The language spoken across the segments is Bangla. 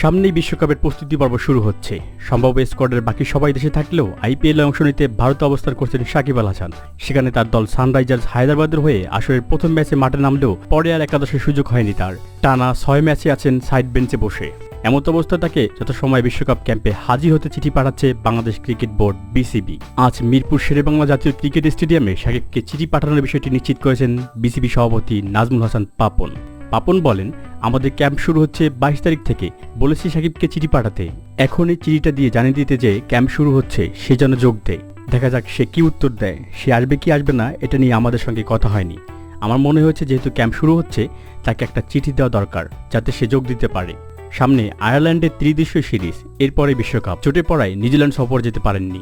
সামনেই বিশ্বকাপের প্রস্তুতি পর্ব শুরু হচ্ছে। সম্ভাব্য স্কোয়াডের বাকি সবাই দেশে থাকলেও আইপিএলে অংশ নিতে ভারতে অবস্থান করছেন সাকিব আল হাসান। সেখানে তার দল সানরাইজার্স হায়দ্রাবাদের হয়ে আসরের প্রথম ম্যাচে মাঠে নামলেও পরে আর একাদশের সুযোগ হয়নি তার। টানা ছয় ম্যাচে আছেন সাইড বেঞ্চে বসে। এমত অবস্থায় তাকে যত সময় বিশ্বকাপ ক্যাম্পে হাজির হতে চিঠি পাঠাচ্ছে বাংলাদেশ ক্রিকেট বোর্ড, বিসিবি। আজ মিরপুর শেরেবাংলা জাতীয় ক্রিকেট স্টেডিয়ামে সাকিবকে চিঠি পাঠানোর বিষয়টি নিশ্চিত করেছেন বিসিবি সভাপতি নাজমুল হাসান পাপন। পাপন বলেন, আমাদের ক্যাম্প শুরু হচ্ছে বাইশ তারিখ থেকে। বলেছি সাকিবকে চিঠি পাঠাতে। এখন এই চিঠিটা দিয়ে জানিয়ে দিতে যে ক্যাম্প শুরু হচ্ছে, সে যেন যোগ দেয়। দেখা যাক সে কি উত্তর দেয়। সে আসবে কি আসবে না, এটা নিয়ে আমাদের সঙ্গে কথা হয়নি। আমার মনে হয়েছে যেহেতু ক্যাম্প শুরু হচ্ছে, তাকে একটা চিঠি দেওয়া দরকার, যাতে সে যোগ দিতে পারে। সামনে আয়ারল্যান্ডের ত্রিদেশীয় সিরিজ, এরপরে বিশ্বকাপ। চোটে পড়ায় নিউজিল্যান্ড সফর যেতে পারেননি।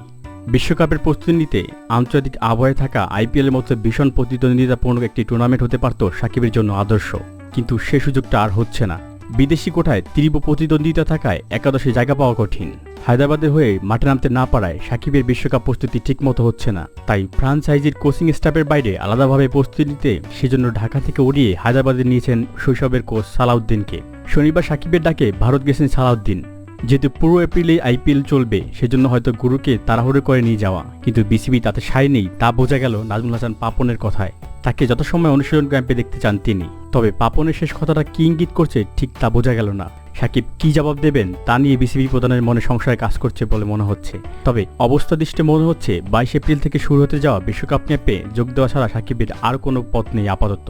বিশ্বকাপের প্রস্তুতি নিতে আন্তর্জাতিক আবহাওয়ায় থাকা আইপিএলের মতো ভীষণ প্রতিদ্বন্দ্বিতাপূর্ণ একটি টুর্নামেন্ট হতে পারত সাকিবের জন্য আদর্শ। কিন্তু সে সুযোগটা আর হচ্ছে না। বিদেশি কোঠায় তীব্র প্রতিদ্বন্দ্বিতা থাকায় একাদশে জায়গা পাওয়া কঠিন। হায়দ্রাবাদের হয়ে মাঠে নামতে না পারায় সাকিবের বিশ্বকাপ প্রস্তুতি ঠিকমতো হচ্ছে না। তাই ফ্রান্সাইজির কোচিং স্টাফের বাইরে আলাদাভাবে প্রস্তুতি নিতে সেজন্য ঢাকা থেকে উড়িয়ে হায়দ্রাবাদে নিয়েছেন শৈশবের কোচ সালাউদ্দিনকে। শনিবার সাকিবের ডাকে ভারত গেছেন সালাউদ্দিন। যেহেতু পুরো এপ্রিলে আইপিএল চলবে, সেজন্য হয়তো গুরুকে তাড়াহুড়ো করে নিয়ে যাওয়া। কিন্তু বিসিবি তাতে সায় নেই, তা বোঝা গেল নাজমুল হাসান পাপনের কথায়। তাকে যত সময় অনুশীলন ক্যাম্পে দেখতে চান তিনি। তবে পাপনের শেষ কথাটা কি ইঙ্গিত করছে, ঠিক তা বোঝা গেল না। সাকিব কি জবাব দেবেন, তা নিয়ে বিসিবি প্রধানের মনে সংশয় কাজ করছে বলে মনে হচ্ছে। তবে অবস্থা দৃষ্টে মনে হচ্ছে, বাইশ এপ্রিল থেকে শুরু হতে যাওয়া বিশ্বকাপ ক্যাম্পে যোগ দেওয়া ছাড়া সাকিবের আর কোনো পথ নেই আপাতত।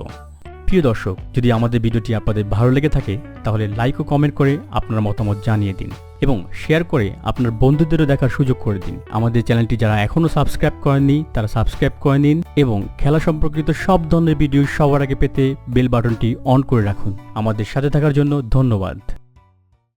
প্রিয় দর্শক, যদি আমাদের ভিডিওটি আপনাদের ভালো লেগে থাকে তাহলে লাইক ও কমেন্ট করে আপনার মতামত জানিয়ে দিন এবং শেয়ার করে আপনার বন্ধুদেরও দেখার সুযোগ করে দিন। আমাদের চ্যানেলটি যারা এখনও সাবস্ক্রাইব করেননি, তারা সাবস্ক্রাইব করে নিন এবং খেলা সম্পর্কিত সব ধরনের ভিডিও সবার আগে পেতে বেল বাটনটি অন করে রাখুন। আমাদের সাথে থাকার জন্য ধন্যবাদ।